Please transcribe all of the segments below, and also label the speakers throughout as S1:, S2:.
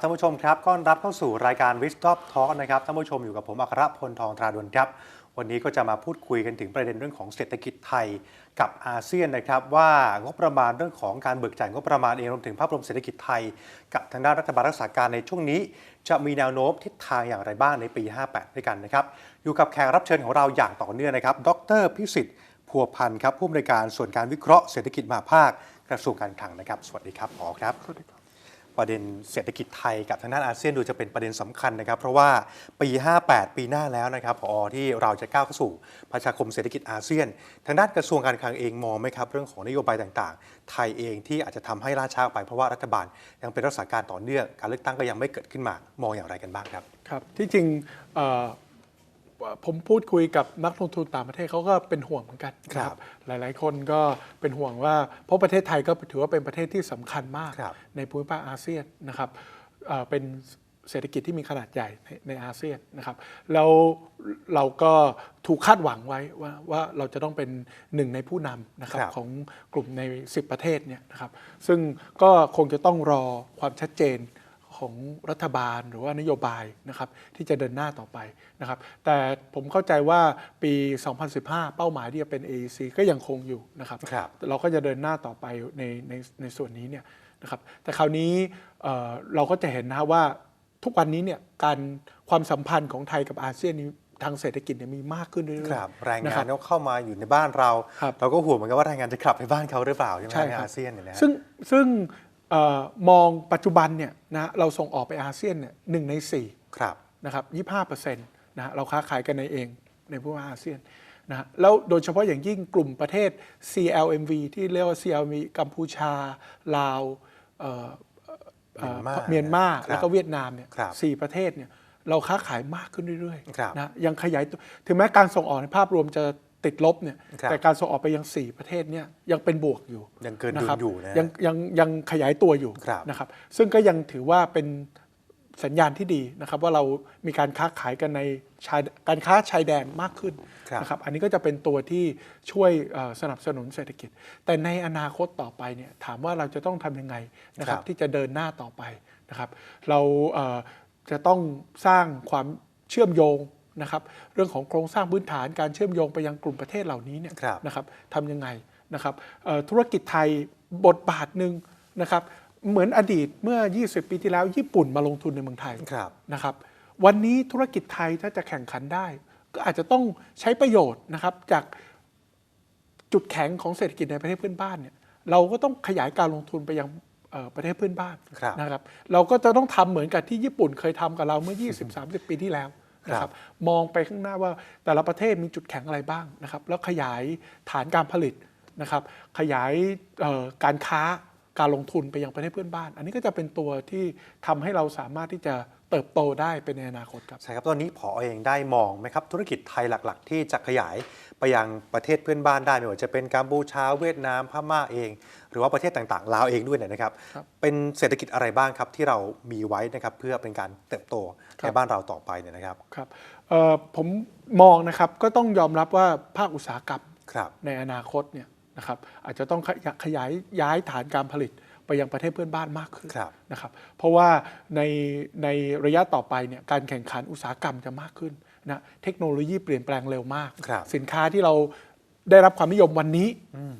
S1: ท่านผู้ชมครับต้อนรับเข้าสู่รายการ w i s d o p Talk นะครับท่านผู้ชมอยู่กับผมอัครพลทองตราดวนครับ วันนี้ก็จะมาพูดคุยกันถึงประเด็นเรื่องของเศรษฐกิจไทยกับอาเซียนนะครับว่างบประมาณเรื่องของการเบิกจ่ายงบประมาณเองรวมถึงภาพรวมเศรษฐกิจไทย กับทางด้านรัฐบาลรักษาการในช่วงนี้ จะมีแนวโน้มทิศทางอย่างไรบ้างในปี 58 ด้วยกันนะครับอยู่กับแขกรับเชิญของเราอย่างต่อเนื่องนะครับ ดรพิสิทธิ์พัวพันธ์ครับผู้อำนวยการส่วนการวิเคราะห์เศรษฐกิจมหาภาคกระทรวงการคลังนะครับ สวัสดีครับหมอครับ ประเด็นเศรษฐกิจไทยกับทางด้านอาเซียนดูจะเป็นประเด็นสำคัญนะครับ เพราะว่าปี 58 ปีหน้าแล้วนะครับพอที่เราจะก้าวเข้าสู่ประชาคมเศรษฐกิจอาเซียน ทางด้านกระทรวงการคลังเองมองไหมครับ เรื่องของนโยบายต่างๆ ไทยเองที่อาจจะทำให้ล่าช้าไปเพราะว่ารัฐบาลยังเป็นรักษาการต่อเนื่องการเลือกตั้งก็ยังไม่เกิดขึ้นมา มองอย่างไรกันบ้างครับ
S2: ครับที่จริง ผมพูดคุยกับนักลงทุนต่างประเทศเขาก็เป็นห่วงเหมือนกัน
S1: ครับ
S2: หลายๆ คนก็เป็นห่วงว่า เพราะประเทศไทยก็ถือว่าเป็นประเทศที่สำคัญมาก
S1: ครับ
S2: ในภูมิภาคอาเซียนนะครับเอ่อเป็นเศรษฐกิจที่มีขนาดใหญ่ในในอาเซียนนะครับแล้วเราก็ถูกคาดหวังไว้ว่าว่าเราจะต้องเป็นหนึ่งในผู้นำนะครับ
S1: ครับ
S2: ของกลุ่มใน 10 ประเทศเนี่ยนะครับซึ่งก็คงจะต้องรอความชัดเจน ของรัฐบาลหรือว่านโยบายนะครับที่จะเดินหน้าต่อไปนะครับแต่ผมเข้าใจว่าปี 2015 เป้าหมายที่จะเป็น AEC ก็ยังคงอยู่นะครับ
S1: ครับ
S2: เราก็จะเดินหน้าต่อไปในในในส่วนนี้เนี่ยนะครับแต่คราวนี้เอ่อเราก็จะเห็นนะครับว่าทุกวันนี้เนี่ยการความสัมพันธ์ของไทยกับอาเซียนนี้ทางเศรษฐกิจเนี่ยมีมากขึ้นเรื่อยๆ
S1: ครับแรง
S2: นะ
S1: งา
S2: ค
S1: น
S2: บ
S1: ก็เข้ามาอยู่ในบ้านเรา
S2: ครับ
S1: เราก็ห่วงเหมือนกันว่าแรงงานจะกลับไปบ้านเขาหรือเปล่าใช่ไหม
S2: ใช่
S1: ใน
S2: ครับ
S1: อาเซียนเนี่ยนะฮะ
S2: ซึ่งซึ่งเอ่อ มองปัจจุบันเนี่ยนะเราส่งออกไปอาเซียนเนี่ยหนึ่งในสี่
S1: ครับ
S2: นะครับ25เปอร์เซ็นต์นะฮะเราค้าขายกันในเองในภูมิภาคอาเซียนนะฮะแล้วโดยเฉพาะอย่างยิ่งกลุ่มประเทศ CLMV ที่เรียกว่า CLMV กัมพูชา ลาวเอ่อเอ่อ
S1: เมียนมา
S2: เมียนมา
S1: ครับ
S2: แล้วก็เวียดนามเนี่ย
S1: ครับ
S2: สี่ประเทศเนี่ยเราค้าขายมากขึ้นเรื่อย
S1: ครับ
S2: ๆนะยังขยายตัวถึงแม้การส่งออกในภาพรวมจะ ติดลบเนี่ย
S1: ครับ
S2: แต่การส่งออกไปยังสี่ประเทศเนี่ยยังเป็นบวกอยู่
S1: ยังเกินดุล
S2: นะครับ
S1: อยู่นะฮะ
S2: ยังยังยังขยายตัวอยู่
S1: ครับ
S2: นะครับซึ่งก็ยังถือว่าเป็นสัญญาณที่ดีนะครับว่าเรามีการค้าขายกันในชายการค้าชายแดนมากขึ้น
S1: ครับ
S2: นะครับอันนี้ก็จะเป็นตัวที่ช่วยเอ่อสนับสนุนเศรษฐกิจ แต่ในอนาคตต่อไปเนี่ยถามว่าเราจะต้องทำยังไงนะครับ
S1: ครับ
S2: ที่จะเดินหน้าต่อไปนะครับเราเอ่อจะต้องสร้างความเชื่อมโยง นะครับเรื่องของโครงสร้างพื้นฐานการเชื่อมโยงไปยังกลุ่มประเทศเหล่านี้เนี่ย
S1: ครับ
S2: นะครับทำยังไงนะครับเอ่อธุรกิจไทยบทบาทหนึ่งนะครับเหมือนอดีตเมื่อ 20 ปีที่แล้ว ญี่ปุ่นมาลงทุนในเมืองไทย
S1: ครับ
S2: นะครับวันนี้ธุรกิจไทยถ้าจะแข่งขันได้ ก็อาจจะต้องใช้ประโยชน์นะครับจากจุดแข็งของเศรษฐกิจในประเทศเพื่อนบ้านเนี่ยเราก็ต้องขยายการลงทุนไปยังเอ่อประเทศเพื่อนบ้าน
S1: ครับ
S2: นะครับ เราก็จะต้องทำเหมือนกับที่ญี่ปุ่นเคยทำกับเราเมื่อ 20-30 ปีที่แล้ว นะครับมองไปข้างหน้าว่าแต่ละประเทศมีจุดแข็งอะไรบ้างนะครับแล้วขยายฐานการผลิตนะครับขยายการค้าการลงทุนไปยังประเทศเพื่อนบ้าน อันนี้ก็จะเป็นตัวที่ทำให้เราสามารถที่จะ เติบโตได้เป็นในอนาคตครับ
S1: ใช่ครับตอนนี้ผอเองได้มองไหมครับธุรกิจไทยหลัก ๆ ที่จะขยายไปยังประเทศเพื่อนบ้านได้ไม่ว่าจะเป็นกัมพูชาเวียดนามพม่าเอง หรือว่าประเทศต่างๆลาวเองด้วยเนี่ยนะครับ
S2: ครับ
S1: เป็นเศรษฐกิจอะไรบ้างครับที่เรามีไว้นะครับเพื่อเป็นการเติบโต
S2: ครั
S1: ใน
S2: บ
S1: บ้านเราต่อไปเนี่ยนะครับ
S2: ครับเอ่อผมมองนะครับก็ต้องยอมรับว่าภาคอุตสาหกรรม
S1: ครับ
S2: ในอนาคตเนี่ยนะครับอาจจะต้องขยขยายย้ายฐานการผลิต ไปยังประเทศเพื่อนบ้านมากขึ้น
S1: ครับ
S2: นะครับเพราะว่าในในระยะต่อไปเนี่ยการแข่งขันอุตสาหกรรมจะมากขึ้นนะเทคโนโลยีเปลี่ยนแปลงเร็วมาก
S1: ครับ
S2: สินค้าที่เราได้รับความนิยมวันนี้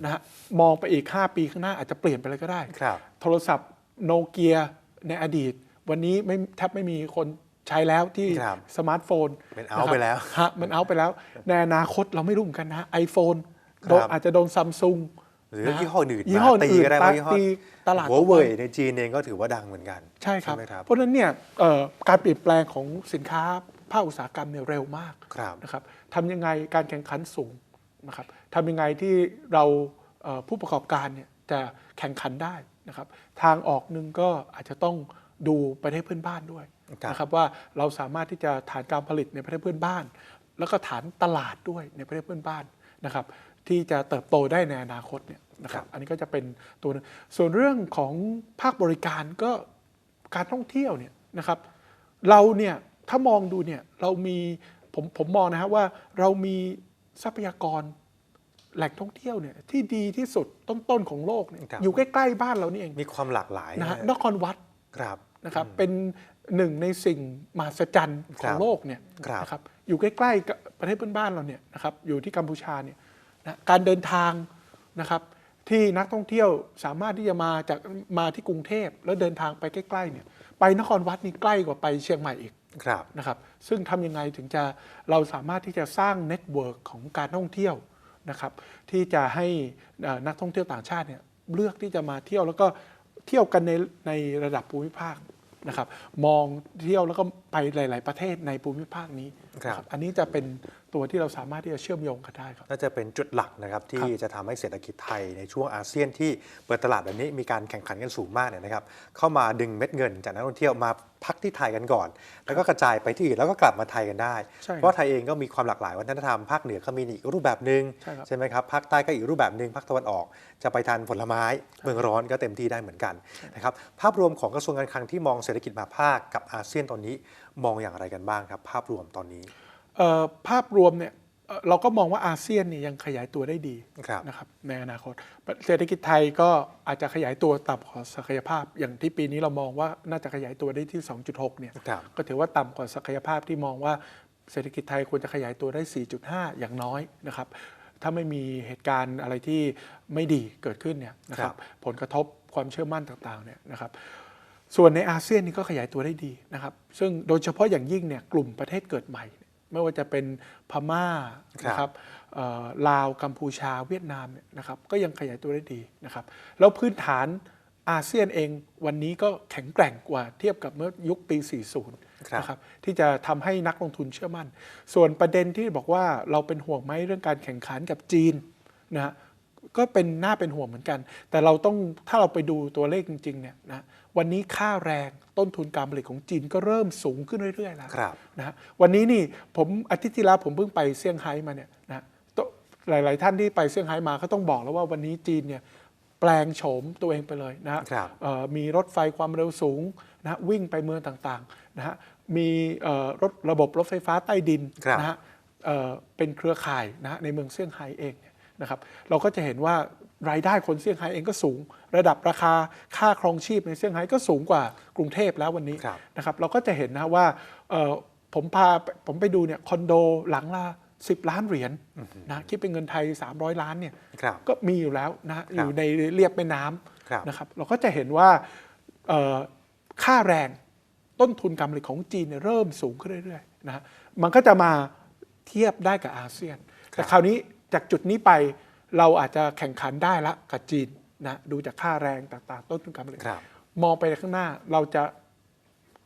S2: นะฮะมองไปอีก 5 ปีข้างหน้าอาจจะเปลี่ยนไปเลยก็ได้
S1: ครับ
S2: โทรศัพท์โนเกียในอดีต วันนี้ไม่แทบไม่มีคนใช้แล้วที่
S1: ครับ
S2: สมาร์ทโฟน
S1: เป็น out ไปแล้ว
S2: ฮะมันเอาไปแล้ว ในอนาคตเราไม่รู้เหมือนกันนะไอโฟน
S1: ครับ
S2: อาจจะโดนซัมซุง
S1: หรือยี่ห้ออื่น
S2: ยี่ห้อ
S1: มาตี
S2: อื่น
S1: ก็ได้
S2: ตา
S1: ว่ายี่ห้อ
S2: ตีตลาด
S1: หัวเว่ยในจีนเองก็ถือว่าดังเหมือนกัน
S2: ใช่ครับ
S1: ไหมครับ
S2: เพราะฉะนั้นเนี่ยเอ่อการเปลี่ยนแปลงของสินค้าภาคอุตสาหกรรมเนี่ยเร็วมาก
S1: ครับ
S2: นะครับทำยังไงการแข่งขันสูงนะครับทำยังไงที่เราเอ่อผู้ประกอบการเนี่ยจะแข่งขันได้นะครับ ทางออกหนึ่งก็อาจจะต้องดูประเทศเพื่อนบ้านด้วย
S1: ครับ
S2: นะครับว่าเราสามารถที่จะฐานการผลิตในประเทศเพื่อนบ้าน แล้วก็ฐานตลาดด้วยในประเทศเพื่อนบ้าน นะครับที่จะเติบโตได้ในอนาคตเนี่ยนะครับอันนี้ก็จะเป็นตัวหนึงส่วนเรื่องของภาคบริการก็การท่องเที่ยวเนี่ยนะครับเราเนี่ยถ้ามองดูเนี่ยเรามีผมผมมองนะครับว่าเรามีทรัพยากรแหล่งท่องเที่ยวเนี่ยที่ดีที่สุดต้นๆของโลกเนี่ย
S1: ครับ
S2: อยู่ใกล้ๆบ้านเรานี่เอง
S1: มีความหลากหลาย
S2: นะฮะ
S1: นะ
S2: นครวัด
S1: ครับ
S2: นะครับเป็น หนึ่งในสิ่งมหัศจรรย์ข
S1: ครั
S2: อง
S1: บ
S2: โลกเนี่ย
S1: ครับ
S2: นะครับอยู่ใกล้ๆกับประเทศเพื่อนบ้านเราเนี่ยนะครับอยู่ที่กัมพูชาเนี่ยนะการเดินทางนะครับที่นักท่องเที่ยวสามารถที่จะมาจากมาที่กรุงเทพแล้วเดินทางไปใกล้ๆเนี่ยไปนครวัดนี่ใกล้กว่าไปเชียงใหม่อีก
S1: ครับ
S2: นะครับซึ่งทำยังไงถึงจะเราสามารถที่จะสร้างเน็ตเวิร์กของการท่องเที่ยวนะครับที่จะให้เอ่อนักท่องเที่ยวต่างชาติเนี่ยเลือกที่จะมาเที่ยวแล้วก็เที่ยวกันในในระดับภูมิภาค นะครับมองเที่ยวแล้วก็ไปหลาย ๆ ประเทศในภูมิภาคนี้
S1: ครับ
S2: นะอันนี้จะเป็น ตัวที่เราสามารถที่จะเชื่อมโยงกันได้ครับ
S1: น่าจะเป็นจุดหลักนะครับที่จะทำให้เศรษฐกิจไทยในช่วงอาเซียนที่เปิดตลาดแบบนี้มีการแข่งขันกันสูงมากเนี่ยนะครับ เข้ามาดึงเม็ดเงินจากนักท่องเที่ยวมาพักที่ไทยกันก่อน แล้วก็กระจายไปที่อื่นแล้วก็กลับมาไทยกันได้
S2: ใช่ครับ
S1: เพราะไทยเองก็มีความหลากหลายวัฒนธรรมภาคเหนือก็มีอีกรูปแบบหนึ่ง
S2: ใช่ครับ
S1: ใช่ไหมครับภาคใต้ก็อีกรูปแบบหนึ่งภาคตะวันออก จะไปทานผลไม้เมืองร้อนก็เต็มที่ได้เหมือนกันนะครับภาพรวมของกระทรวงการคลังที่มองเศรษฐกิจมาภาคกับอาเซียนตอนนี้ มองอย่างไรกันบ้างครับ ภาพรวมตอนนี้
S2: เอ่อ ภาพรวมเนี่ยเอ่อเราก็มองว่าอาเซียนเนี่ยยังขยายตัวได้ดี
S1: ครับ
S2: นะครับในอนาคต เศรษฐกิจไทยก็อาจจะขยายตัวต่ำกว่าศักยภาพ อย่างที่ปีนี้เรามองว่าน่าจะขยายตัวได้ที่ 2.6 เนี่ย
S1: ครับ
S2: ก็ถือว่าต่ำกว่าศักยภาพที่มองว่าเศรษฐกิจไทยควรจะขยายตัวได้ 4.5 อย่างน้อยนะครับถ้าไม่มีเหตุการณ์อะไรที่ไม่ดีเกิดขึ้นเนี่ยนะค
S1: ครั
S2: รับบผลกระทบความเชื่อมั่นต่างๆเนี่ยนะครับส่วนในอาเซียนนี่ก็ขยายตัวได้ดีนะครับซึ่งโดยเฉพาะอย่างยิ่งเนี่ยกลุ่มประเทศเกิดใหม่เนี่ย ไม่ว่าจะเป็นพม่า
S1: ครับ
S2: นะครับเอ่อลาวกัมพูชาเวียดนามเนี่ยนะครับก็ยังขยายตัวได้ดีนะครับแล้วพื้นฐานอาเซียนเองวันนี้ก็แข็งแกร่งกว่าเทียบกับเมื่อยุคปี 40
S1: ครับ
S2: นะครับที่จะทำให้นักลงทุนเชื่อมั่น ส่วนประเด็นที่บอกว่าเราเป็นห่วงไหมเรื่องการแข่งขันกับจีนนะฮะ ก็เป็นน่าเป็นห่วงเหมือนกัน แต่เราต้องถ้าเราไปดูตัวเลขจริงๆเนี่ยนะวันนี้ค่าแรงต้นทุนการผลิตของจีนก็เริ่มสูงขึ้นเรื่อยๆแล้ว
S1: ครับ
S2: นะฮะวันนี้นี่ผมอาทิตย์ที่แล้วผมเพิ่งไปเซี่ยงไฮ้มาเนี่ยนะตหลาย ๆ ท่านที่ไปเซี่ยงไฮ้มาก็ต้องบอกแล้วว่าวันนี้จีนเนี่ยแปลงโฉมตัวเองไปเลยนะฮะ
S1: ครับ
S2: เอ่อมีรถไฟความเร็วสูงนะฮะวิ่งไปเมืองต่างๆนะฮะมีเอ่อรถระบบรถไฟฟ้าใต้ดิน
S1: ครับ
S2: นะฮะเอ่อเป็นเครือข่ายนะฮะในเมืองเซี่ยงไฮ้เองเนี่ยนะครับเราก็จะเห็นว่ารายได้คนเซี่ยงไฮ้เองก็สูง ระดับราคาค่าครองชีพในเซี่ยงไฮ้ก็สูงกว่ากรุงเทพแล้ววันนี้
S1: ครับ
S2: นะครับเราก็จะเห็นนะว่าเอ่อผมพาผมไปดูเนี่ยคอนโดหลังละ10ล้านเหรียญนะคิดเป็นเงินไทย 300 ล้านเนี่ย
S1: ครับ
S2: ก็มีอยู่แล้วนะฮะ
S1: ครับ
S2: อยู่ในเรียบแม่น้
S1: ครับำ
S2: นะครับเราก็จะเห็นว่าเอ่อค่าแรงต้นทุนการผลิตของจีนเนี่ยเริ่มสูงขึ้นเรื่อยๆนะฮะมันก็จะมาเทียบได้กับอาเซียน แต่คราวนี้ จากจุดนี้ไปเราอาจจะแข่งขันได้ละกับจีนนะดูจากค่าแรงต่างๆ ต้นทุนการผลิต
S1: ครับ
S2: มองไปข้างหน้าเราจะ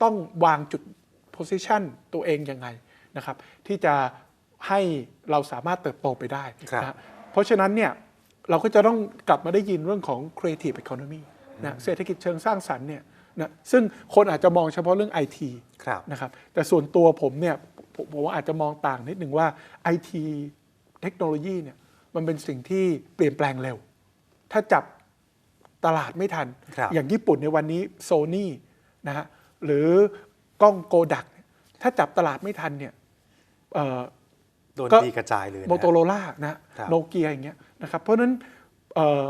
S2: ต้องวางจุด position ตัวเองยังไงนะครับ ที่จะให้เราสามารถเติบโตไปได้
S1: ครับ
S2: นะเพราะฉะนั้นเนี่ยเราก็จะต้องกลับมาได้ยินเรื่องของ creative economy นะเศรษฐกิจเชิงสร้างสรรค์เนี่ยนะซึ่งคนอาจจะมองเฉพาะเรื่อง IT
S1: ครับ
S2: นะครับแต่ส่วนตัวผมเนี่ยผมผมว่าอาจจะมองต่างนิดหนึ่งว่า IT เทคโนโลยีเนี่ยมันเป็นสิ่งที่เปลี่ยนแปลงเร็ว ถ้าจับตลาดไม่ทัน
S1: ครับ
S2: อย่างญี่ปุ่นในวันนี้โซนี่นะฮะหรือกล้องโกดัก ถ้าจับตลาดไม่ทันเนี่ย
S1: โดน
S2: ก็
S1: ตีกระจายเลยนะ
S2: โมโตโรล่านะครับโนเกียอย่างเงี้ยนะครับ เพราะฉะนั้นเอ่อ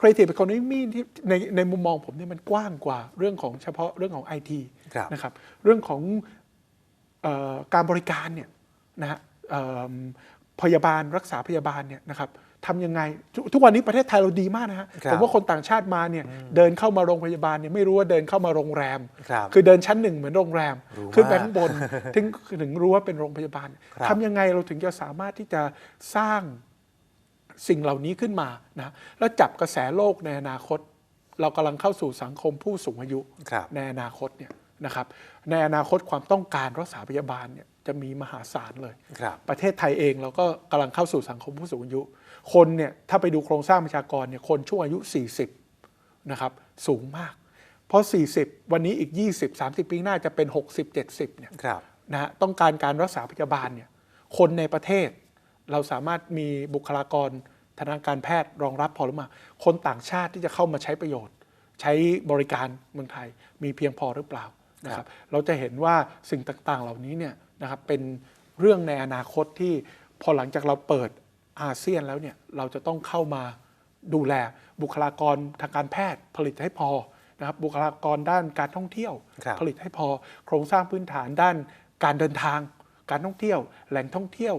S2: creative economy ที่ในในมุมมองผมเนี่ยมันกว้างกว่าเรื่องของเฉพาะเรื่องของ IT
S1: ครับ
S2: นะครับ เรื่องของเออการบริการเนี่ยนะฮะเอิ่ม พยาบาลรักษาพยาบาลเนี่ยนะครับทำยังไงทุกทุกวันนี้ประเทศไทยเราดีมากนะฮะ
S1: ครับ
S2: ผมว่าคนต่างชาติมาเนี่ยเดินเข้ามาโรงพยาบาลเนี่ยไม่รู้ว่าเดินเข้ามาโรงแรม
S1: ครับ
S2: คือเดินชั้นหนึ่งเหมือนโรงแรม
S1: รู้
S2: ขึ้นไป
S1: มาก
S2: ข้างบนถึงถึงรู้ว่าเป็นโรงพยาบาล
S1: ครับ
S2: ทำยังไงเราถึงจะสามารถที่จะสร้างสิ่งเหล่านี้ขึ้นมานะแล้วจับกระแสโลกในอนาคต เรากำลังเข้าสู่สังคมผู้สูงอายุ
S1: ครับ
S2: ในอนาคตเนี่ยนะครับในอนาคตความต้องการรักษาพยาบาลเนี่ย จะมีมหาศาลเลย
S1: ครับ
S2: ประเทศไทยเองเราก็กำลังเข้าสู่สังคมผู้สูงอายุ คนเนี่ยถ้าไปดูโครงสร้างประชากรเนี่ยคนช่วงอายุ 40 นะครับ สูงมาก เพราะ 40 วันนี้อีก 20 30 ปีหน้าจะเป็น 60 70เนี่ย
S1: ครับ
S2: นะฮะต้องการการรักษาพยาบาลเนี่ยคนในประเทศ เราสามารถมีบุคลากรทางการแพทย์รองรับพอหรือมาคนต่างชาติที่จะเข้ามาใช้ประโยชน์ ใช้บริการเมืองไทยมีเพียงพอหรือเปล่า นะครับเราจะเห็นว่าสิ่งต่างๆ เหล่านี้เนี่ยนะครับเป็นเรื่องในอนาคตที่พอหลังจากเราเปิดอาเซียนแล้วเนี่ยเราจะต้องเข้ามาดูแลบุคลากรทางการแพทย์ผลิตให้พอนะครับบุคลากรด้านการท่องเที่ยว
S1: ครับ
S2: ผลิตให้พอโครงสร้างพื้นฐานด้านการเดินทาง การท่องเที่ยว แหล่งท่องเที่ยว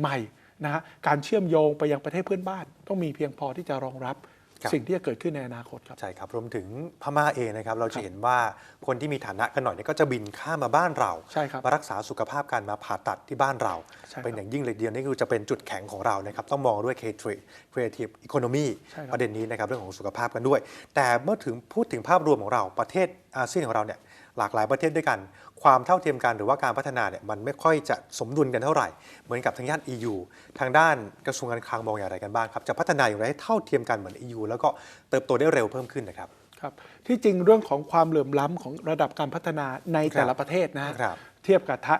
S2: ใหม่ๆนะฮะการเชื่อมโยงไปยังประเทศเพื่อนบ้าน ต้องมีเพียงพอที่จะรองรับ
S1: ครับ
S2: สิ่งที่จะเกิดขึ้นในอนาคตครับ
S1: ใช่ครับรวมถึงพม่าเองนะครับ เราจะเห็นว่าคนที่มีฐานะกันหน่อยเนี่ยก็จะบินข้ามมาบ้านเรา
S2: ใช่ครับ
S1: มารักษาสุขภาพกันมาผ่าตัดที่บ้านเรา
S2: ใช่ครับ
S1: เป็นอย่างยิ่งเลยเดียวนี่คือจะเป็นจุดแข็งของเรานะครับ ต้องมองด้วย K3 Creative Economy
S2: ใช่ครับ
S1: ประเด็นนี้นะครับเรื่องของสุขภาพกันด้วย แต่เมื่อถึงพูดถึงภาพรวมของเราประเทศ อาเซียนของเราเนี่ยหลากหลายประเทศด้วยกัน ความเท่าเทียมกันหรือว่าการพัฒนาเนี่ยมันไม่ค่อยจะสมดุลกันเท่าไหร่ เหมือนกับทางย่าน EU ทางด้านกระทรวงการคลังมองอย่างไรกันบ้างครับ จะพัฒนาอย่างไรให้เท่าเทียมกันเหมือน EU แล้วก็เติบโตได้เร็วเพิ่มขึ้นนะครับ
S2: ครับที่จริงเรื่องของความเหลื่อมล้ำของระดับการพัฒนาในแต่ละประเทศนะฮะ
S1: ครับ
S2: เทียบกับทะ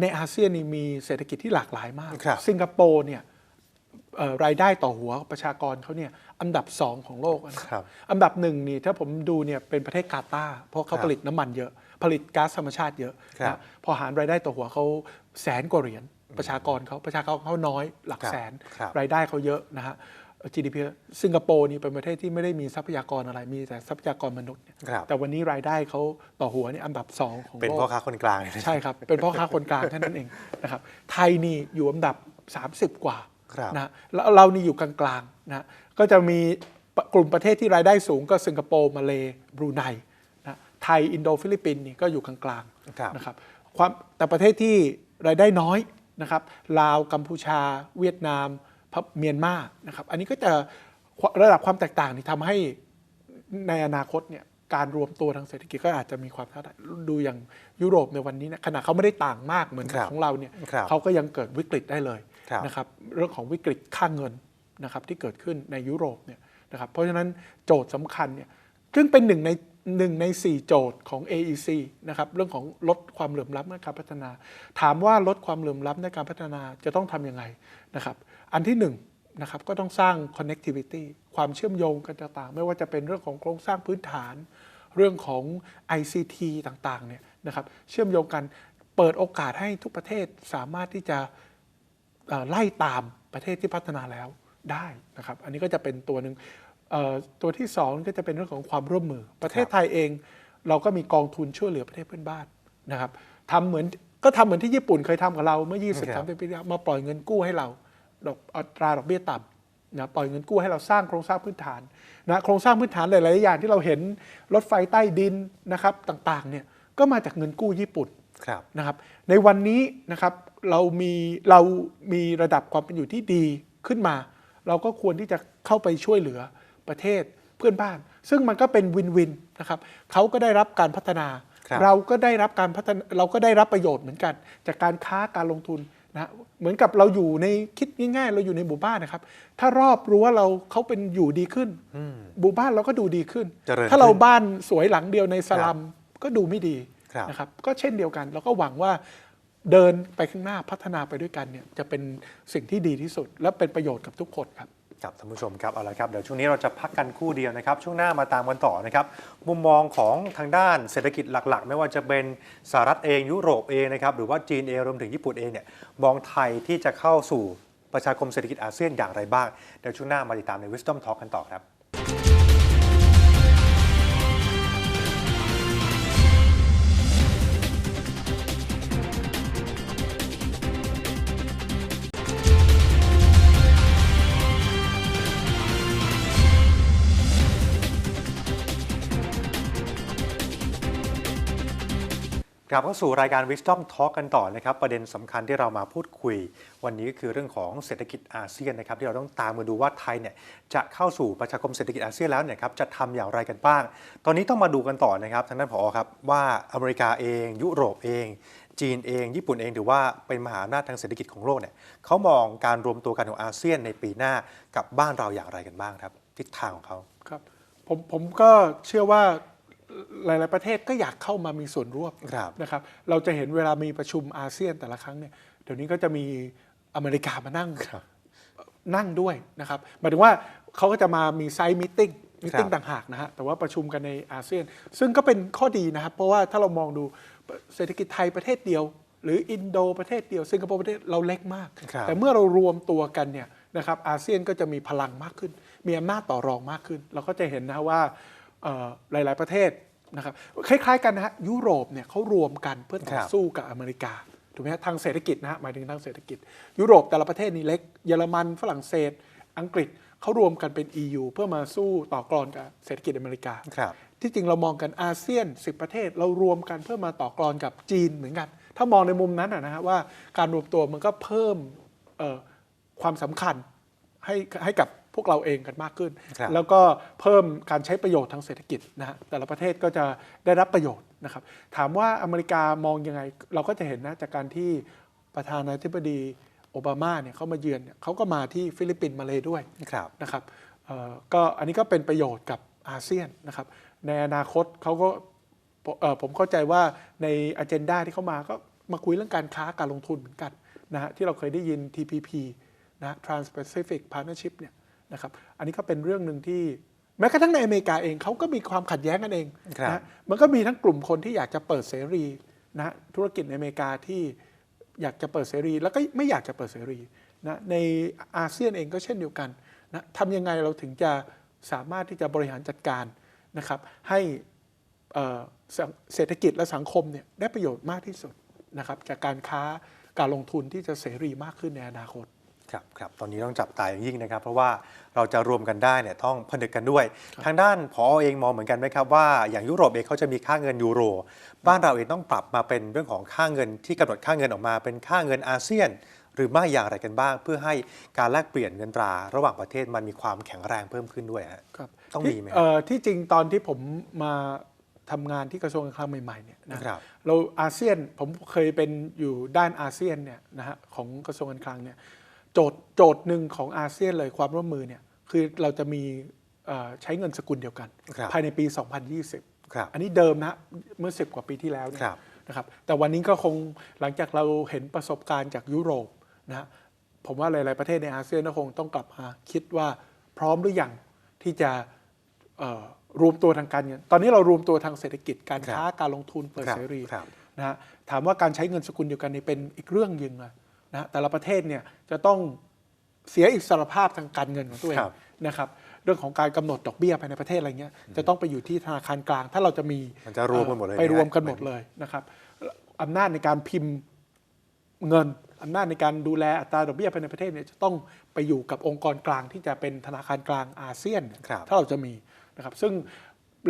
S2: ในอาเซียนนี่มีเศรษฐกิจที่หลากหลายมาก
S1: ครับ
S2: สิงคโปร์เนี่ยเอ่อ รายได้ต่อหัวประชากรเขาเนี่ยอันดับสองของโลกนะครับอันดับหนึ่งนี่ถ้าผมดูเนี่ยเป็นประเทศกาตาร์เพราะเขา
S1: ครับ
S2: ผลิตน้ำมันเยอะ ผลิตก๊าซธรรมชาติเยอะ
S1: ครับ
S2: นะพอหารรายได้ต่อหัวเขาแสนกว่าเหรียญประชากรเขาประชากรเขาน้อยหลัก
S1: ครับ
S2: แสน
S1: ครับ
S2: รายได้เขาเยอะนะฮะ GDP สิงคโปร์นี่เป็นประเทศที่ไม่ได้มีทรัพยากรอะไรมีแต่ทรัพยากรมนุษย์เนี่ย
S1: ครับ
S2: แต่วันนี้รายได้เขาต่อหัวนี่อันดับสองของ
S1: เป็น
S2: โล
S1: พ่อกค้าคนกลางเลยนะ
S2: ใช่ครับ เป็นพ่อค้าคนกลางแค่นั้นเองนะครับไทยนี่อยู่อันดับ 30 กว่า
S1: ครับ
S2: นะแล้วเรานี่อยู่กลางๆนะก็จะมีกลุ่มประเทศที่รายได้สูงก็สิงคโปร์มาเลบรูไนนะไทย อินโดฟิลิปปินส์นี่ก็อยู่กลาง
S1: ครับ
S2: ๆนะครับความแต่ประเทศที่รายได้น้อยนะครับลาวกัมพูชา เวียดนามพะเมียนมานะครับ อันนี้ก็จะระดับความแตกต่างที่ทำให้ในอนาคตเนี่ยการรวมตัวทางเศรษฐกิจก็อาจจะมีความท้าทายดูอย่างยุโรปในวันนี้เนี่ยขณะเขาไม่ได้ต่างมากเหมือน
S1: ครับ
S2: ของเราเนี่ย
S1: ครับ
S2: เขาก็ยังเกิดวิกฤตได้เลย
S1: ครับ
S2: นะครับเรื่องของวิกฤตค่าเงินนะครับที่เกิดขึ้นในยุโรปเนี่ยนะครับเพราะฉะนั้นโจทย์สำคัญเนี่ยซึ่งเป็นหนึ่งในหนึ่งใน 4 โจทย์ของ AEC นะครับเรื่องของลดความเหลื่อมล้ำในการพัฒนา ถามว่าลดความเหลื่อมล้ำในการพัฒนาจะต้องทำยังไงนะครับอันที่หนึ่งนะครับก็ต้องสร้าง connectivity ความเชื่อมโยงกันต่างๆ ไม่ว่าจะเป็นเรื่องของโครงสร้างพื้นฐาน เรื่องของ ICT ต่างๆเนี่ยนะครับเชื่อมโยงกันเปิดโอกาสให้ทุกประเทศสามารถที่จะ ไล่ตามประเทศที่พัฒนาแล้วได้นะครับ อันนี้ก็จะเป็นตัวหนึ่งเอ่อตัวที่สองก็จะเป็นเรื่องของความร่วมมือ ประเทศไทยเอง เราก็มีกองทุนช่วยเหลือประเทศเพื่อนบ้านนะครับทำเหมือนก็ทำเหมือนที่ญี่ปุ่นเคยทำกับเราเมื่อ 20
S1: ครับ
S2: 30 ปีที่แล้วมาปล่อยเงินกู้ให้เราดอกอัตราดอกเบี้ยต่ำนะปล่อยเงินกู้ให้เราสร้างโครงสร้างพื้นฐานนะโครงสร้างพื้นฐานหลาย ๆ อย่างที่เราเห็นรถไฟใต้ดินนะครับต่าง ๆ เนี่ยก็มาจากเงินกู้ญี่ปุ่น
S1: ครับ
S2: นะครับในวันนี้นะครับเรามีเรามีระดับความเป็นอยู่ที่ดีขึ้นมา เราก็ควรที่จะเข้าไปช่วยเหลือประเทศเพื่อนบ้าน ซึ่งมันก็เป็นวินวินนะครับเขาก็ได้รับการพัฒนา
S1: ครับ
S2: เราก็ได้รับการพัฒนาเราก็ได้รับประโยชน์เหมือนกัน จากการค้าการลงทุนนะเหมือนกับเราอยู่ในคิดง่ายๆ เราอยู่ในหมู่บ้านนะครับ ถ้ารอบรั้วเราเขาเป็นอยู่ดีขึ้นหมู่บ้านเราก็ดูดีขึ้น
S1: เจริญ
S2: ถ้าเรา
S1: ขึ้น
S2: บ้านสวยหลังเดียวในสลัมก็ดูไม่ดี
S1: ครับ
S2: นะครับก็เช่นเดียวกันเราก็หวังว่าเดินไปข้างหน้าพัฒนาไปด้วยกันเนี่ยจะเป็นสิ่งที่ดีที่สุด และเป็นประโยชน์กับทุกคนครับ
S1: ครับท่านผู้ชมครับเอาละครับเดี๋ยวช่วงนี้เราจะพักกันครู่เดียวนะครับ ช่วงหน้ามาตามกันต่อนะครับมุมมองของทางด้านเศรษฐกิจหลัก ๆ ไม่ว่าจะเป็นสหรัฐเองยุโรปเองนะครับหรือว่าจีนเองรวมถึงญี่ปุ่นเองเนี่ยมองไทยที่จะเข้าสู่ประชาคมเศรษฐกิจอาเซียนอย่างไรบ้างเดี๋ยวช่วงหน้ามาติดตามใน Wisdom Talk กันต่อครับ ลับเข้าสู่รายการ Wisdom Talk กันต่อนะครับ ประเด็นสำคัญที่เรามาพูดคุย วันนี้ก็คือเรื่องของเศรษฐกิจอาเซียนนะครับที่เราต้องตามมาดูว่าไทยเนี่ยจะเข้าสู่ประชาคมเศรษฐกิจอาเซียนแล้วเนี่ยครับจะทำอย่างไรกันบ้าง ตอนนี้ต้องมาดูกันต่อนะครับทางด้านผอครับว่าอเมริกาเอง ยุโรปเอง จีนเอง ญี่ปุ่นเองถือว่าเป็นมหาอำนาจทางเศรษฐกิจของโลกเนี่ยเขามองการรวมตัวกันของอาเซียนในปีหน้ากับบ้านเราอย่างไรกันบ้างครับทิศทางของเขา
S2: ครับผมผมก็เชื่อว่า หลาย ๆ ประเทศก็อยากเข้ามามีส่วนร่วม
S1: ครับ
S2: นะครับ เราจะเห็นเวลามีประชุมอาเซียนแต่ละครั้งเนี่ยเดี๋ยวนี้ก็จะมีอเมริกามานั่ง
S1: ครับ
S2: นั่งด้วยนะครับหมายถึงว่าเขาก็จะมามีไซต์มิ팅มิ팅
S1: ครับ
S2: ต่างหากนะฮะแต่ว่าประชุมกันในอาเซียน ซึ่งก็เป็นข้อดีนะครับ เพราะว่าถ้าเรามองดูเศรษฐกิจไทยประเทศเดียว หรืออินโดประเทศเดียวสิงคโปร์ประเทศเราเล็กมาก
S1: ครับ
S2: แต่เมื่อเรารวมตัวกันเนี่ยนะครับอาเซียนก็จะมีพลังมากขึ้น มีอำนาจต่อรองมากขึ้น เราก็จะเห็นนะว่าเอ่อ หลาย ๆ ประเทศนะครับคล้ายๆกันนะฮะยุโรปเนี่ยเขารวมกันเพื่อต่อ
S1: ครับ
S2: สู้กับอเมริกาถูกไหมฮะทางเศรษฐกิจนะฮะหมายถึงทางเศรษฐกิจ ยุโรปแต่ละประเทศนี่เล็กเยอรมันฝรั่งเศส อังกฤษเขารวมกันเป็น EU เพื่อมาสู้ต่อกรอนกับเศรษฐกิจอเมริกา
S1: ครับ
S2: ที่จริงเรามองกันอาเซียน 10 ประเทศเรารวมกันเพื่อมาต่อกรอนกับจีนเหมือนกัน ถ้ามองในมุมนั้นนะนะฮะว่าการรวมตัวมันก็เพิ่มเอ่อความสำคัญให้ให้กับ พวกเราเองกันมากขึ้น
S1: ครับ
S2: แล้วก็เพิ่มการใช้ประโยชน์ทางเศรษฐกิจนะฮะแต่ละประเทศก็จะได้รับประโยชน์นะครับถามว่าอเมริกามองยังไง เราก็จะเห็นนะจากการที่ประธานาธิบดีโอบามาเนี่ยเขามาเยือนเนี่ยเขาก็มาที่ฟิลิปปินส์มาเลยด้วย
S1: ครับ
S2: นะครับเอ่อก็อันนี้ก็เป็นประโยชน์กับอาเซียนนะครับในอนาคตเขาก็เอ่อผมเข้าใจว่าในอ g e n d a ที่เขามาก็มาคุยเรื่องการค้าการลงทุนเหมือนกันนะฮะที่เราเคยได้ยิน TPP นะ Trans-Pacific Partnership เนี่ย นะครับอันนี้ก็เป็นเรื่องหนึ่งที่แม้กระทั่งในอเมริกาเองเขาก็มีความขัดแย้งกันเอง
S1: ครับ
S2: นะมันก็มีทั้งกลุ่มคนที่อยากจะเปิดเสรีนะธุรกิจในอเมริกาที่อยากจะเปิดเสรี แล้วก็ไม่อยากจะเปิดเสรีนะในอาเซียนเองก็เช่นเดียวกันนะทำยังไงเราถึงจะสามารถที่จะบริหารจัดการนะครับให้เอ่อสังเศรษฐกิจและสังคมเนี่ยได้ประโยชน์มากที่สุดนะครับจากการค้าการลงทุนที่จะเสรีมากขึ้นในอนาคต
S1: ครับครับตอนนี้ต้องจับตาอย่างยิ่งนะครับ เพราะว่าเราจะรวมกันได้เนี่ยต้องผนึกกันด้วย ทางด้านพอเองมองเหมือนกันไหมครับว่าอย่างยุโรปเองเขาจะมีค่าเงินยูโร บ้านเราเองต้องปรับมาเป็นเรื่องของค่าเงินที่กำหนดค่าเงินออกมา เป็นค่าเงินอาเซียน หรือไม่อย่างไรกันบ้าง เพื่อให้การแลกเปลี่ยนเงินตรา ระหว่างประเทศมันมีความแข็งแรงเพิ่มขึ้นด้วยฮะ
S2: ครับ
S1: ต้อง
S2: ที่
S1: มีไหมครับ
S2: เอ่อที่จริงตอนที่ผมมาทำงานที่กระทรวงการคลังใหม่ๆเนี่ยนะครับเราอาเซียนผมเคยเป็นอยู่ด้านอาเซียนเนี่ยนะฮะของกระทรวงการคลังเนี่ย โจทย์โจทย์หนึ่งของอาเซียนเลยความร่วมมือเนี่ยคือเราจะมีเอ่อใช้เงินสกุลเดียวกัน
S1: ครับ
S2: ภายในปี 2020
S1: ครับ
S2: อันนี้เดิมนะเมื่อ 10 กว่าปีที่แล้วเนี่ย
S1: ครับ
S2: นะครับแต่วันนี้ก็คงหลังจากเราเห็นประสบการณ์จากยุโรปนะฮะผมว่าหลาย ๆ ประเทศในอาเซียนก็คงต้องกลับมาคิดว่าพร้อมหรือยังที่จะเอ่อรวมตัวทางการเงิน ตอนนี้เรารวมตัวทางเศรษฐกิจการค้าการลงทุนเปิด
S1: ครับ
S2: เสรี
S1: ครับ
S2: นะฮะถามว่าการใช้เงินสกุลเดียวกันนี่เป็นอีกเรื่องยิงเลยนะ ฮะแต่ละประเทศเนี่ยจะต้องเสียอิสรภาพทางการเงินของตัวเอง
S1: ครับ
S2: นะครับเรื่องของการกำหนดดอกเบี้ยภายในประเทศอะไรเงี้ยจะต้องไปอยู่ที่ธนาคารกลาง ถ้าเราจะมี
S1: มันจะรวมกันหมดเลย
S2: ไป
S1: นะฮะ
S2: รวมกันหมดเลยนะครับอำนาจในการพิมพ์เงินอำนาจในการดูแลอัตราดอกเบี้ยภายในประเทศเนี่ยจะต้องไปอยู่กับองค์กรกลางที่จะเป็นธนาคารกลางอาเซียน
S1: ครับ
S2: ถ้าเราจะมีนะครับซึ่ง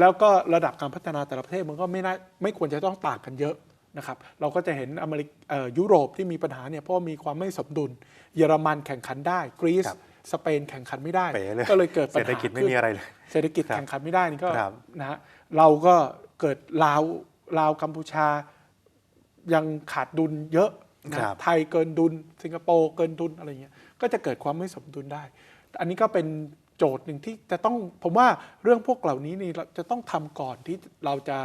S2: แล้วก็ระดับการพัฒนาแต่ละประเทศมันก็ไม่น่าไม่ควรจะต้องต่างกันเยอะ นะครับเราก็จะเห็นอเมริกเอ่อยุโรปที่มีปัญหาเนี่ยเพราะว่ามีความไม่สมดุล เยอรมันแข่งขันได้กรีซ
S1: ครับ
S2: สเปนแข่งขันไม่ได้
S1: เป๋เลย
S2: ก็เลยเกิดปัญหา
S1: เศรษฐกิจไม่
S2: ขึ้น
S1: มีอะไรเลย
S2: เศรษฐกิจ
S1: ครับ
S2: แข่งขันไม่ได้นี่ก็
S1: ครับ
S2: นะฮะเราก็เกิดลาวลาวกัมพูชายังขาดดุลเยอะนะครับไทยเกินดุล สิงคโปร์เกินดุลอะไรเงี้ยก็จะเกิดความไม่สมดุลได้ อันนี้ก็เป็นโจทย์หนึ่งที่จะต้องผมว่าเรื่องพวกเหล่านี้นี่เราจะต้องทำก่อนที่เราจะ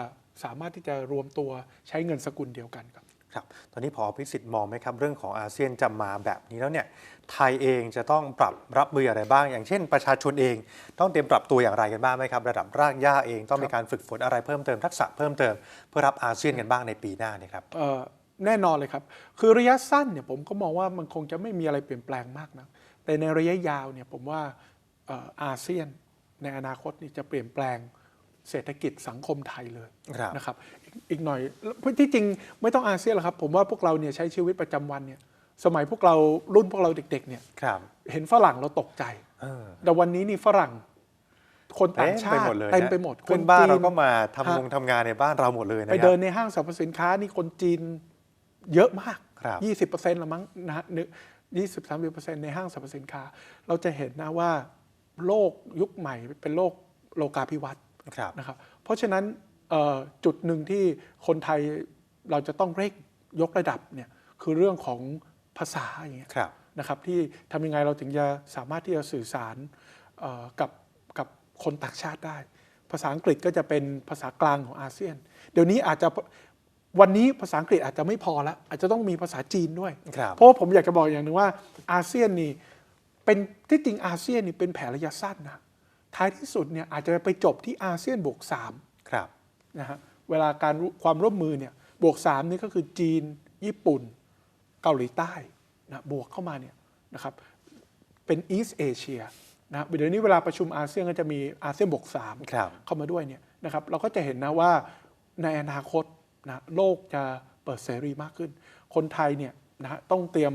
S2: สามารถที่จะรวมตัวใช้เงินสกุลเดียวกันครับ
S1: ครับตอนนี้พอพิสิทธิ์มองไหมครับ เรื่องของอาเซียนจะมาแบบนี้แล้วเนี่ยไทยเองจะต้องปรับรับมืออะไรบ้าง อย่างเช่น ประชาชนเองต้องเตรียมปรับตัวอย่างไรกันบ้างไหมครับ ระดับรากหญ้าเองต้องมีการฝึกฝนอะไรเพิ่มเติมทักษะเพิ่มเติมเพื่อรับอาเซียนกันบ้างในปีหน้าเนี่ยครับ
S2: เอ่อแน่นอนเลยครับ คือระยะสั้นเนี่ยผมก็มองว่ามันคงจะไม่มีอะไรเปลี่ยนแปลงมากนะแต่ในระยะยาวเนี่ยผมว่าเอ่ออาเซียนในอนาคตนี่จะเปลี่ยนแปลง เศรษฐกิจสังคมไทยเลย
S1: ครับ
S2: นะครับอีกอีกหน่อยที่จริงไม่ต้องอาเซียนหรอกครับ ผมว่าพวกเราเนี่ยใช้ชีวิตประจำวันเนี่ยสมัยพวกเรารุ่นพวกเราเด็ก ๆ เนี่ย
S1: ครับ
S2: เห็นฝรั่งเราตกใจ
S1: เออ
S2: แต่วันนี้นี่ฝรั่ง คนต่างชา
S1: เต็มไป
S2: ติ
S1: หมดเลย
S2: เต็ม
S1: นะ
S2: ไปหมด
S1: เพื่อนบ้าน
S2: จี
S1: เราก็มาทำ
S2: ฮะ
S1: งงทำงานในบ้านเราหมดเลยนะ
S2: ไป
S1: ครั
S2: เดิ
S1: บ
S2: นในห้างสรรพสินค้านี่คนจีนเยอะมาก
S1: ครับ
S2: ยี่สิบเปอร์เซ็นต์ละมั้งนะฮะยี่สิบสามสิบเปอร์เซ็นต์ในห้างสรรพสินค้า เราจะเห็นนะว่าโลกยุคใหม่เป็นโลกโลกาภิวัตน์
S1: ครับ
S2: นะครับเพราะฉะนั้นเอ่อจุดหนึ่งที่คนไทยเราจะต้องเร่งยกระดับเนี่ยคือเรื่องของภาษาอย่างเงี้ย
S1: ครับ
S2: นะครับที่ทำยังไงเราถึงจะสามารถที่จะสื่อสารเอ่อกับกับคนต่างชาติได้ ภาษาอังกฤษก็จะเป็นภาษากลางของอาเซียน เดี๋ยวนี้อาจจะวันนี้ภาษาอังกฤษอาจจะไม่พอแล้วอาจจะต้องมีภาษาจีนด้วย
S1: ครับ
S2: เพราะว่าผมอยากจะบอกอย่างหนึ่งว่าอาเซียนนี่เป็นที่จริงอาเซียนนี่เป็นแผนระยะสั้นนะ ท้ายที่สุดเนี่ยอาจจะไปจบที่อาเซียนบวกสาม
S1: ครับ
S2: นะฮะเวลาการร่วความร่วมมือเนี่ยบวก3นี่ก็คือจีน ญี่ปุ่น เกาหลีใต้นะบวกเข้ามาเนี่ยนะครับเป็นอีสเอเชียนะเดี๋ยวนี้เวลาประชุมอาเซียนก็จะมีอาเซียนบวกสาม
S1: ครับ
S2: เข้ามาด้วยเนี่ยนะครับเราก็จะเห็นนะว่าในอนาคตนะโลกจะเปิดเสรีมากขึ้น คนไทยเนี่ยนะต้องเตรียม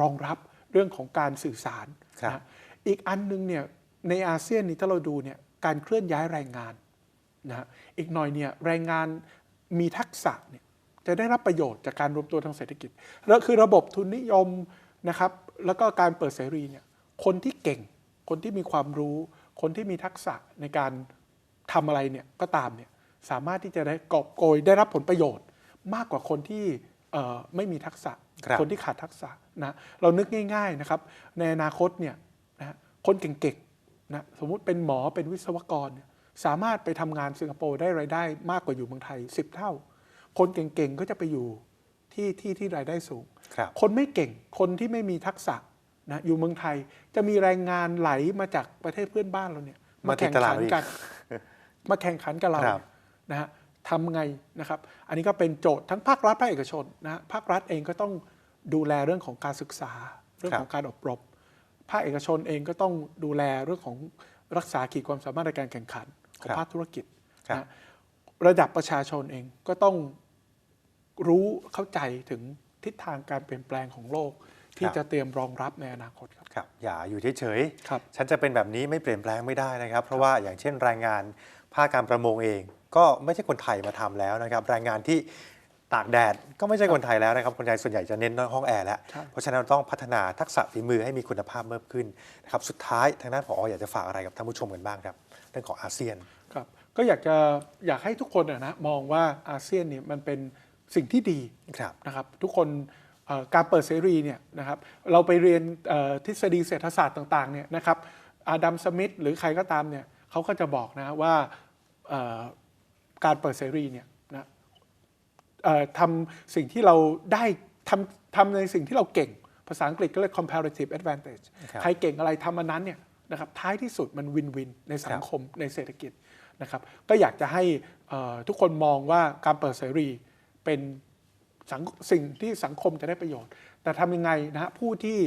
S2: รองรับเรื่องของการสื่อสาร
S1: ครับ
S2: นะอีกอันหนึงเนี่ย ในอาเซียนนี่ถ้าเราดูเนี่ยการเคลื่อนย้ายแรงงานนะฮะอีกหน่อยเนี่ยแรงงานมีทักษะเนี่ยจะได้รับประโยชน์จากการรวมตัวทางเศรษฐกิจแล้วคือระบบทุนนิยมนะครับ แล้วก็การเปิดเสรีเนี่ยคนที่เก่ง คนที่มีความรู้ คนที่มีทักษะในการทำอะไรเนี่ยก็ตามเนี่ยสามารถที่จะได้กอบโกยได้รับผลประโยชน์ มากกว่าคนที่เอ่อไม่มีทักษะ
S1: ครับ
S2: คนที่ขาดทักษะนะเรานึกง่าย ๆนะครับ ในอนาคตเนี่ยนะคนเก่งๆ นะสมมุติเป็นหมอเป็นวิศวกรเนี่ยสามารถไปทำงานสิงคโปร์ได้รายได้มากกว่าอยู่เมืองไทย 10 เท่า คนเก่งๆก็จะไปอยู่ที่ที่ที่รายได้สูง
S1: ครับ
S2: คนไม่เก่งคนที่ไม่มีทักษะนะอยู่เมืองไทยจะมีแรงงานไหลมาจากประเทศเพื่อนบ้านเราเนี่ย
S1: มาติด
S2: แข่ง
S1: ตลาด
S2: ขัน
S1: เราอีก
S2: กัน มาแข่งขันกับเรา
S1: ครับ
S2: นะฮะทำไงนะครับ อันนี้ก็เป็นโจทย์ทั้งภาครัฐภาคเอกชนนะฮะภาครัฐเองก็ต้องดูแลเรื่องของการศึกษา เรื่องของการอบรม ภาคเอกชนเองก็ต้องดูแลเรื่องของรักษาขีดความสามารถในการแข่งขันของ
S1: ครับ
S2: ภาคธุรกิจ
S1: ครับ
S2: นะระดับประชาชนเองก็ต้องรู้เข้าใจถึงทิศทางการเปลี่ยนแปลงของโลก ที่จะเตรียมรองรับในอนาคตครับ
S1: ครับ อย่าอยู่เฉยๆ
S2: ครับ
S1: ฉันจะเป็นแบบนี้ไม่เปลี่ยนแปลงไม่ได้นะครับ เพราะว่าอย่างเช่นแรงงานภาคการประมงเอง ก็ไม่ใช่คนไทยมาทำแล้วนะครับแรงงานที่ ตากแดดก็ไม่ใช่คนไทยแล้วนะครับ คนไทยส่วนใหญ่จะเน้นห้องแอร์แล้ว
S2: ใช่
S1: เพราะฉะนั้นเราต้องพัฒนาทักษะฝีมือให้มีคุณภาพเพิ่มขึ้นนะครับ สุดท้ายทางด้านผออยากจะฝากอะไรกับท่านผู้ชมกันบ้างครับ เรื่องของอาเซียน
S2: ครับก็อยากจะอยากให้ทุกคนนะนะมองว่าอาเซียนเนี่ยมันเป็นสิ่งที่ดี
S1: ครับ
S2: นะครับ ทุกคนเอ่อการเปิดเสรีเนี่ยนะครับเราไปเรียนเอ่อทฤษฎีเศรษฐศาสตร์ต่างๆเนี่ยนะครับอาดัมสมิธหรือใครก็ตามเนี่ยเขาก็จะบอกนะว่าเอ่อการเปิดเสรีเนี่ยนะเอ่อ ทำสิ่งที่เราได้ทำทำในสิ่งที่เราเก่ง ภาษาอังกฤษก็เรียก comparative advantage
S1: ครับ
S2: ใครเก่งอะไรทำอันนั้นเนี่ยนะครับท้ายที่สุดมันวินวินในสั
S1: ครั
S2: ง
S1: บ
S2: คมในเศรษฐกิจนะครับก็อยากจะให้เอ่อทุกคนมองว่าการเปิดเสรีเป็นสังสิ่งที่สังคมจะได้ประโยชน์ แต่ทำยังไงนะฮะผู้ที่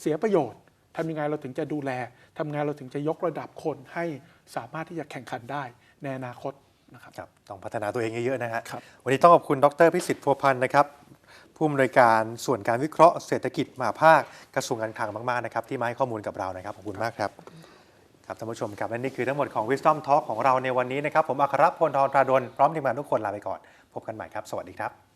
S2: เสียประโยชน์ทำยังไงเราถึงจะดูแลทำยังไงเราถึงจะยกระดับคนให้สามารถที่จะแข่งขันได้ในอนาคต นะครับ
S1: ครับต้องพัฒนาตัวเองเยอะๆนะฮะ
S2: ครับ
S1: วันนี้ต้องขอบคุณดรพิสิทธิ์พัวพันธ์นะครับผู้อำนวยการส่วนการวิเคราะห์เศรษฐกิจมหาภาคกระทรวงการคลังมากๆนะครับที่มาให้ข้อมูลกับเรานะครับขอบคุณมากครับครับท่านผู้ชมครับและนี่คือทั้งหมดของ Wisdom Talk ของเราในวันนี้นะครับ ผมอัครพลทองตราดลพร้อมทีมงานทุกคนลาไปก่อน พบกันใหม่ครับ สวัสดีครับ